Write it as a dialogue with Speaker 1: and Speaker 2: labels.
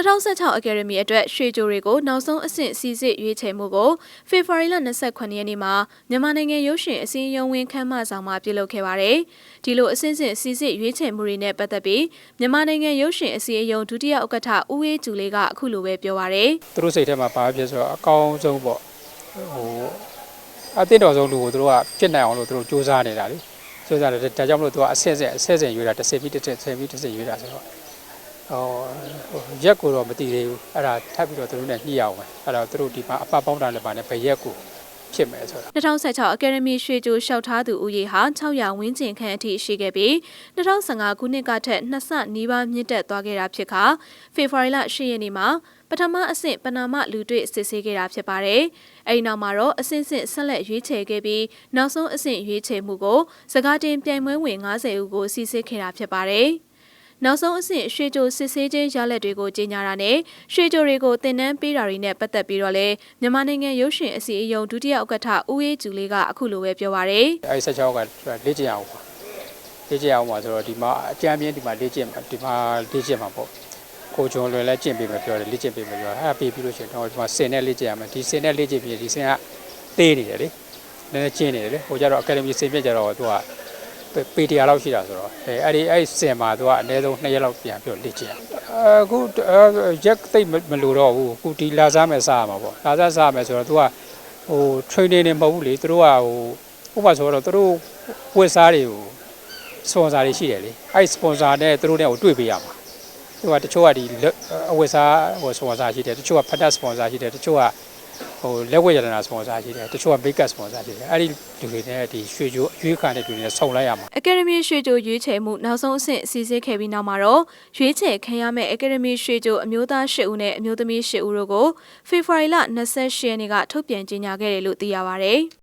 Speaker 1: 2016 Academy အတွက်ရွှေကြိုတွေကိုနောက်ဆုံးအဆင့်စီစစ်ရွေးချယ်မှုကိုဖေဖော်ဝါရီလ28ရက်နေ့မှာမြန်မာနိုင်ငံရုပ်ရှင်အစည်းအရုံးဝင်ခမ်းမဆောင်မှာပြုလုပ်ခဲ့ပါတယ်။ဒီလိုအဆင့်ဆင့်စီစစ်ရွေးချယ်မှုတွေနဲ့ပတ်သက်ပြီးမြန်မာနိုင်ငံရုပ်ရှင်အစည်းအရုံးဒုတိယဥက္ကဋ္ဌဦးအေးကျူလေးကအခုလိုပဲပြောပါရယ်
Speaker 2: သူတို့စိတ်ထဲမှာပါဖြစ်ဆိုတော့အကောင်းဆုံးပေါ့ဟိုအသင့်တော်ဆုံးလူကိုသူတို့ကဖြစ်နိုင်အောင်လို့သူတို့စူးစမ်းနေတာလေစူးစမ်းတယ်ဒါကြောင့်မလို့သူကအဆက်ဆက်အဆက်ဆက်ရွေးတာတစ်ဆယ်ပြီးတစ်ဆယ်ဆယ်ပြီးတစ်ဆယ်ရွေးတာဆိုတော့ ဟိုရက်ကိုတော့မတည်သေးဘူးအဲ့ဒါထပ်ပြီးတော့သူတို့နဲ့ညှိအောင်ပဲအဲ့ဒါသူတို့ဒီမှာအပပေါင်းတာလည်းပါနဲ့ဘယ်ရက်ကိုဖြစ်မယ်ဆိုတာ
Speaker 1: 2016 Academy ရွှေကြိုလျှောက်ထားသူဦးရေဟာ600ဝန်းကျင်ခန့်အထိရှိခဲ့ပြီး2015ခုနှစ်ကထက်နှစ်ဆနီးပါးမြင့်တက်သွားခဲ့တာဖြစ်ခါဖေဖော်ဝါရီလ10ရက်နေ့မှာပထမအဆင့်ပနာမလူတွေ့စစ်ဆေးခဲ့တာဖြစ်ပါတယ်။အဲဒီနောက်မှာတော့အဆင့်ဆင့်ဆက်လက်ရွေးချယ်ခဲ့ပြီးနောက်ဆုံးအဆင့်ရွေးချယ်မှုကိုစကားတင်ပြိုင်ပွဲဝင်90ဦးကိုစီစစ်ခဲ့တာဖြစ်ပါတယ်။ နောက်ဆုံးအဆင့်ရွှေကြိုစစ်ဆေးခြင်းရလက်တွေကိုကြီးညာတာနဲ့ရွှေကြိုတွေကိုတင်နန်းပေးတာတွေနဲ့ပတ်သက်ပြီးတော့လဲမြန်မာနိုင်ငံရုပ်ရှင်အစည်းအရုံးဒုတိယဥက္ကဋ္ဌဦးအေးကျူလေးကအခုလိုပဲပြောပါရယ်
Speaker 2: အဲ့ဒီ16ကလေ့ကျင့်အောင်ပါလေ့ကျင့်အောင်ပါဆိုတော့ဒီမှာအကြမ်းပြင်းဒီမှာလေ့ကျင့်ဒီမှာလေ့ကျင့်မှာပေါ့ကိုဂျွန်လွယ်လည်းကျင့်ပေးမယ်ပြောတယ်လေ့ကျင့်ပေးမယ်ပြောအဲ့ဒါပေးပြီးလို့ရှိရင်တော့ဒီမှာစင်နဲ့လေ့ကျင့်ရမယ်ဒီစင်နဲ့လေ့ကျင့်ပြီးဒီစင်ကသေးနေတယ်လေနည်းနည်းကျင့်နေတယ်လေဟိုကျတော့ academy စင်ပြက်ကြတော့သူက ပေတရာလောက်ရှိတာဆိုတော့အဲအဲ့ဒီအဲ့စင်မှာသူကအနည်းဆုံး2ရက်လောက်ပြန်ပြီးလေ့ကျင့်အခုရက်သိပ်မလို့တော့ဘူးအခုဒီလာစားမယ်စားရမှာပေါ့လာစားစားမယ်ဆိုတော့သူကဟို training နေမဟုတ်ဘူးလေသူတို့ကဟိုဥပမာဆိုတော့သူတို့ဝက်စားတွေကို sponsor တွေရှိတယ်လေအဲ့ sponsor နဲ့သူတို့နဲ့ကိုတွေ့ပေးရမှာသူကတချို့ကဒီအဝက်စားဟို sponsor ရှိတယ်တချို့ကဖတ်တတ် sponsor ရှိတယ်တချို့က ဟိုလက်ဝဲရတနာ sponsor ရှိတယ်တချို့က make up sponsor ရှိတယ်အဲ့ဒီလူတွေနဲ့ဒီရွှေချိုးအရွေးခံတဲ့လူတွေနဲ့ဆုံလိုက်ရမှာ
Speaker 1: အကယ်ဒမီရွှေကြိုရွေးချယ်မှုနောက်ဆုံးအဆင့်စီစစ်ခဲ့ပြီးနောက်မှာတော့ရွေးချယ်ခံရမယ့်အကယ်ဒမီရွှေကြိုအမျိုးသား၈ဦးနဲ့အမျိုးသမီး၈ဦးတို့ကိုဖေဖော်ဝါရီလ28ရက်နေ့ကထုတ်ပြန်ကြေညာခဲ့တယ်လို့သိရပါဗျ။